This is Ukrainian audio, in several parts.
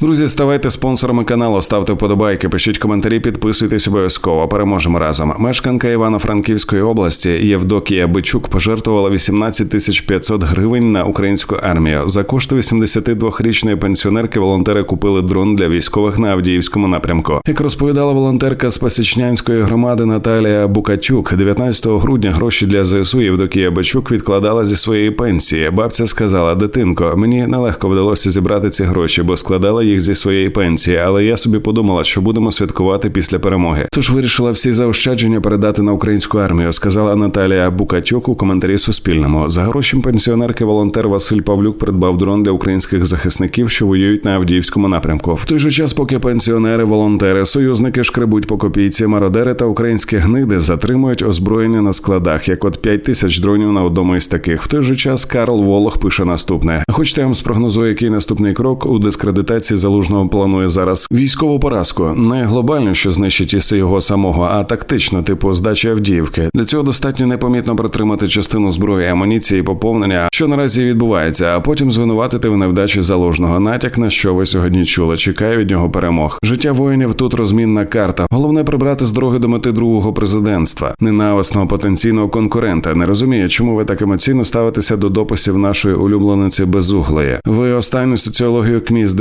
Друзі, ставайте спонсорами каналу, ставте вподобайки, пишіть коментарі, підписуйтесь обов'язково. Переможемо разом. Мешканка Івано-Франківської області Євдокія Бичук пожертвувала 18 тисяч 500 гривень на українську армію. За кошти 82-річної пенсіонерки волонтери купили дрон для військових на Авдіївському напрямку. Як розповідала волонтерка з Пасічнянської громади Наталія Букатюк, 19 грудня гроші для ЗСУ Євдокія Бичук відкладала зі своєї пенсії. Бабця сказала: Дитинко, мені нелегко вдалося зібрати ці гроші, бо складала їх зі своєї пенсії. Але я собі подумала, що будемо святкувати після перемоги. Тож вирішила всі заощадження передати на українську армію, сказала Наталія Букатюк у коментарі Суспільному. За гроші пенсіонерки волонтер Василь Павлюк придбав дрон для українських захисників, що воюють на Авдіївському напрямку. В той же час, поки пенсіонери, волонтери, союзники шкребуть по копійці, мародери та українські гниди затримують озброєння на складах, як от 5 тисяч дронів на одному із таких. В той же час Карл Волох пише наступне: Хочете, я вам спрогнозую, який наступний крок у дискредитації залужного планує зараз військову поразку, не глобально, що знищить із його самого, а тактично, типу здачі Авдіївки. Для цього достатньо непомітно протримати частину зброї, амуніції, поповнення, що наразі відбувається, а потім звинуватити в невдачі залужного. Натяк на що ви сьогодні чули. Чекає від нього перемог. Життя воїнів тут розмінна карта. Головне прибрати з дороги до мети другого президентства, ненависного потенційного конкурента. Не розумію, чому ви так емоційно ставитеся до дописів нашої улюблениці безуглої. Ви останню соціологію КМІС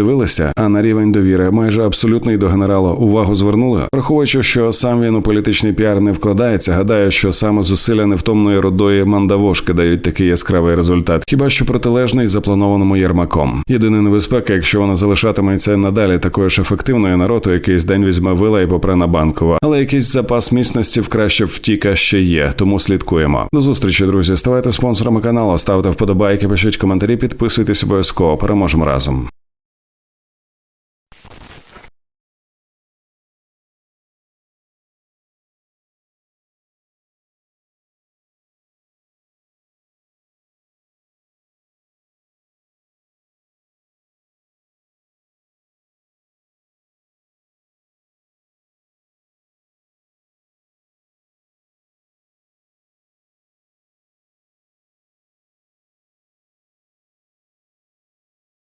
а на рівень довіри майже абсолютний до генерала увагу звернули, враховуючи, що сам він у політичний піар не вкладається. Гадаю, що саме зусилля невтомної родої мандавошки дають такий яскравий результат, хіба що протилежний запланованому Єрмаком. Єдина небезпека, якщо вона залишатиметься надалі такою ж ефективною народу, якийсь день візьме вила і попре на банкова, але якийсь запас міцності краще втіка ще є, тому слідкуємо. До зустрічі, друзі. Ставайте спонсорами каналу, ставте вподобайки, пишіть коментарі, підписуйтесь обов'язково. Переможемо разом.